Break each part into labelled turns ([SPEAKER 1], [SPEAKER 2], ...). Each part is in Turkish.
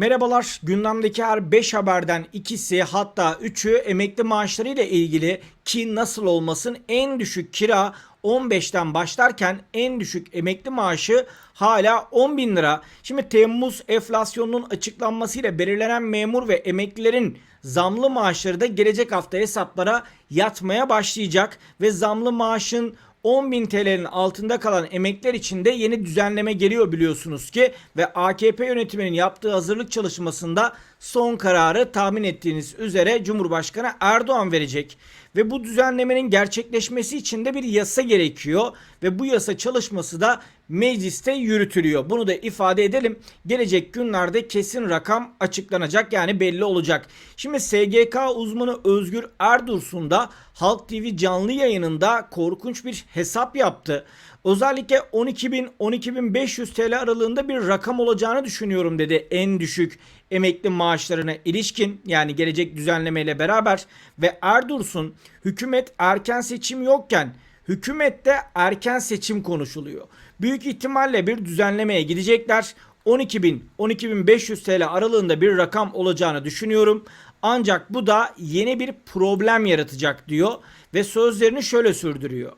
[SPEAKER 1] Merhabalar. Gündemdeki her 5 haberden ikisi hatta 3'ü emekli maaşları ile ilgili ki nasıl olmasın en düşük kira 15'ten başlarken en düşük emekli maaşı hala 10 bin lira. Şimdi Temmuz enflasyonunun açıklanmasıyla belirlenen memur ve emeklilerin zamlı maaşları da gelecek hafta hesaplara yatmaya başlayacak ve zamlı maaşın 10.000 TL'nin altında kalan emekliler için de yeni düzenleme geliyor biliyorsunuz ki ve AKP yönetiminin yaptığı hazırlık çalışmasında son kararı tahmin ettiğiniz üzere Cumhurbaşkanı Erdoğan verecek. Ve bu düzenlemenin gerçekleşmesi için de bir yasa gerekiyor ve bu yasa çalışması da mecliste yürütülüyor. Bunu da ifade edelim. Gelecek günlerde kesin rakam açıklanacak yani belli olacak. Şimdi SGK uzmanı Özgür Erdursun da Halk TV canlı yayınında korkunç bir hesap yaptı. Özellikle 12.000-12.500 TL aralığında bir rakam olacağını düşünüyorum dedi en düşük emekli maaşlarına ilişkin yani gelecek düzenlemeyle beraber ve Erdursun hükümet erken seçim yokken hükümette erken seçim konuşuluyor. Büyük ihtimalle bir düzenlemeye gidecekler. 12.000 12.500 TL aralığında bir rakam olacağını düşünüyorum. Ancak bu da yeni bir problem yaratacak diyor ve sözlerini şöyle sürdürüyor.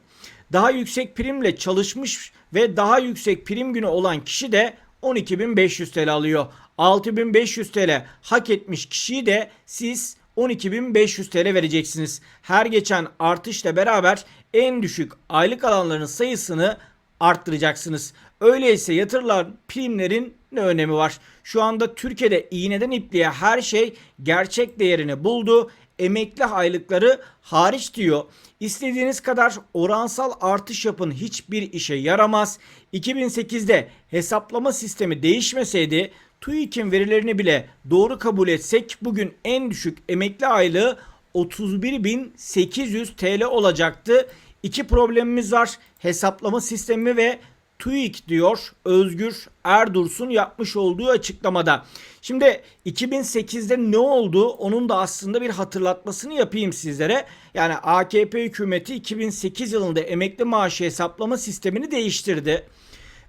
[SPEAKER 1] Daha yüksek primle çalışmış ve daha yüksek prim günü olan kişi de 12.500 TL alıyor. 6.500 TL hak etmiş kişiyi de siz 12.500 TL vereceksiniz. Her geçen artışla beraber en düşük aylık alanların sayısını arttıracaksınız. Öyleyse yatırılan primlerin ne önemi var? Şu anda Türkiye'de iğneden ipliğe her şey gerçek değerini buldu. Emekli aylıkları hariç diyor. İstediğiniz kadar oransal artış yapın hiçbir işe yaramaz. 2008'de hesaplama sistemi değişmeseydi TÜİK'in verilerini bile doğru kabul etsek bugün en düşük emekli aylığı 31.800 TL olacaktı. İki problemimiz var. Hesaplama sistemi ve TÜİK diyor Özgür Erdursun yapmış olduğu açıklamada. Şimdi 2008'de ne oldu onun da aslında bir hatırlatmasını yapayım sizlere. Yani AKP hükümeti 2008 yılında emekli maaşı hesaplama sistemini değiştirdi.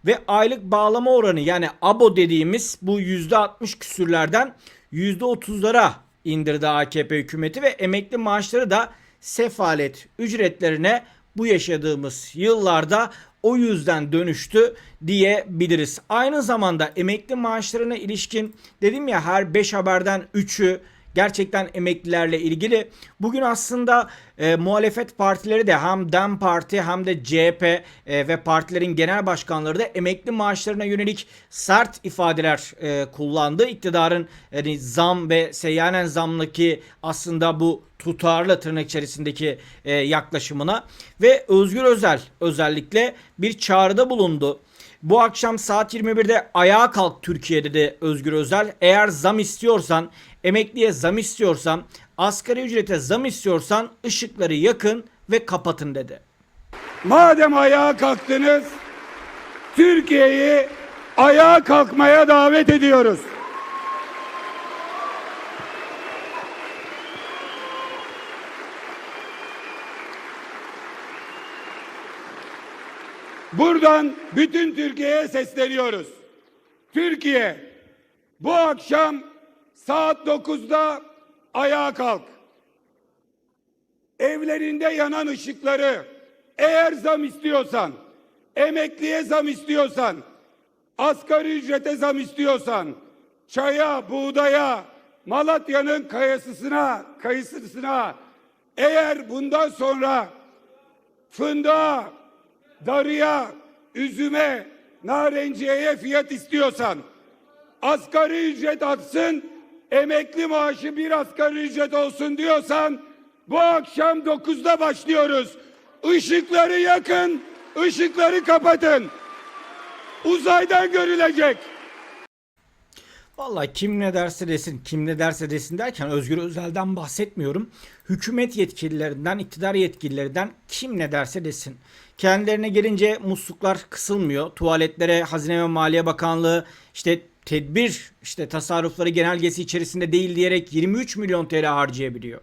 [SPEAKER 1] Ve aylık bağlama oranı yani ABO dediğimiz bu %60 küsürlerden %30'lara indirdi AKP hükümeti ve emekli maaşları da sefalet ücretlerine bu yaşadığımız yıllarda o yüzden dönüştü diyebiliriz. Aynı zamanda emekli maaşlarına ilişkin dedim ya her 5 haberden 3'ü gerçekten emeklilerle ilgili. Bugün aslında e, muhalefet partileri de hem DEM Parti hem de CHP e, ve partilerin genel başkanları da emekli maaşlarına yönelik sert ifadeler e, kullandı. İktidarın yani zam ve seyyanen zamdaki aslında bu tutarlı tırnak içerisindeki e, yaklaşımına ve Özgür Özel özellikle bir çağrıda bulundu. Bu akşam saat 21'de ayağa kalk Türkiye dedi Özgür Özel. Eğer zam istiyorsan, emekliye zam istiyorsan, asgari ücrete zam istiyorsan ışıkları yakın ve kapatın dedi.
[SPEAKER 2] Madem ayağa kalktınız, Türkiye'yi ayağa kalkmaya davet ediyoruz. Buradan bütün Türkiye'ye sesleniyoruz. Türkiye bu akşam saat 9'da ayağa kalk. Evlerinde yanan ışıkları eğer zam istiyorsan, emekliye zam istiyorsan, asgari ücrete zam istiyorsan, çaya, buğdaya, Malatya'nın kayasısına, kayısısına eğer bundan sonra fındığa, darıya, üzüme, narenciyeye fiyat istiyorsan, asgari ücret atsın, emekli maaşı bir asgari ücret olsun diyorsan, bu akşam 9'da başlıyoruz. Işıkları yakın, ışıkları kapatın. Uzaydan görülecek.
[SPEAKER 1] Vallahi kim ne derse desin, kim ne derse desin derken Özgür Özel'den bahsetmiyorum. Hükümet yetkililerinden, iktidar yetkililerinden kim ne derse desin. Kendilerine gelince musluklar kısılmıyor. Tuvaletlere Hazine ve Maliye Bakanlığı işte tedbir işte tasarrufları genelgesi içerisinde değil diyerek 23 milyon TL harcayabiliyor.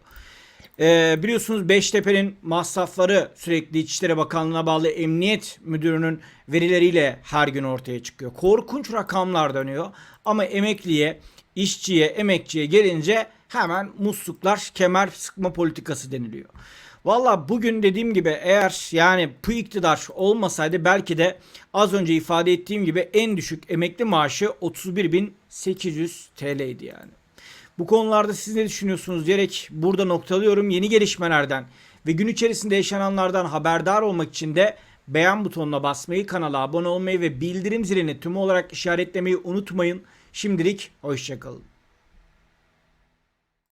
[SPEAKER 1] Ee, biliyorsunuz Beştepe'nin masrafları sürekli İçişleri Bakanlığı'na bağlı Emniyet Müdürü'nün verileriyle her gün ortaya çıkıyor. Korkunç rakamlar dönüyor ama emekliye işçiye, emekçiye gelince hemen musluklar kemer sıkma politikası deniliyor. Valla bugün dediğim gibi eğer yani bu iktidar olmasaydı belki de az önce ifade ettiğim gibi en düşük emekli maaşı 31.800 TL'ydi yani. Bu konularda siz ne düşünüyorsunuz diyerek burada noktalıyorum. Yeni gelişmelerden ve gün içerisinde yaşananlardan haberdar olmak için de beğen butonuna basmayı, kanala abone olmayı ve bildirim zilini tüm olarak işaretlemeyi unutmayın. Şimdilik hoşçakalın.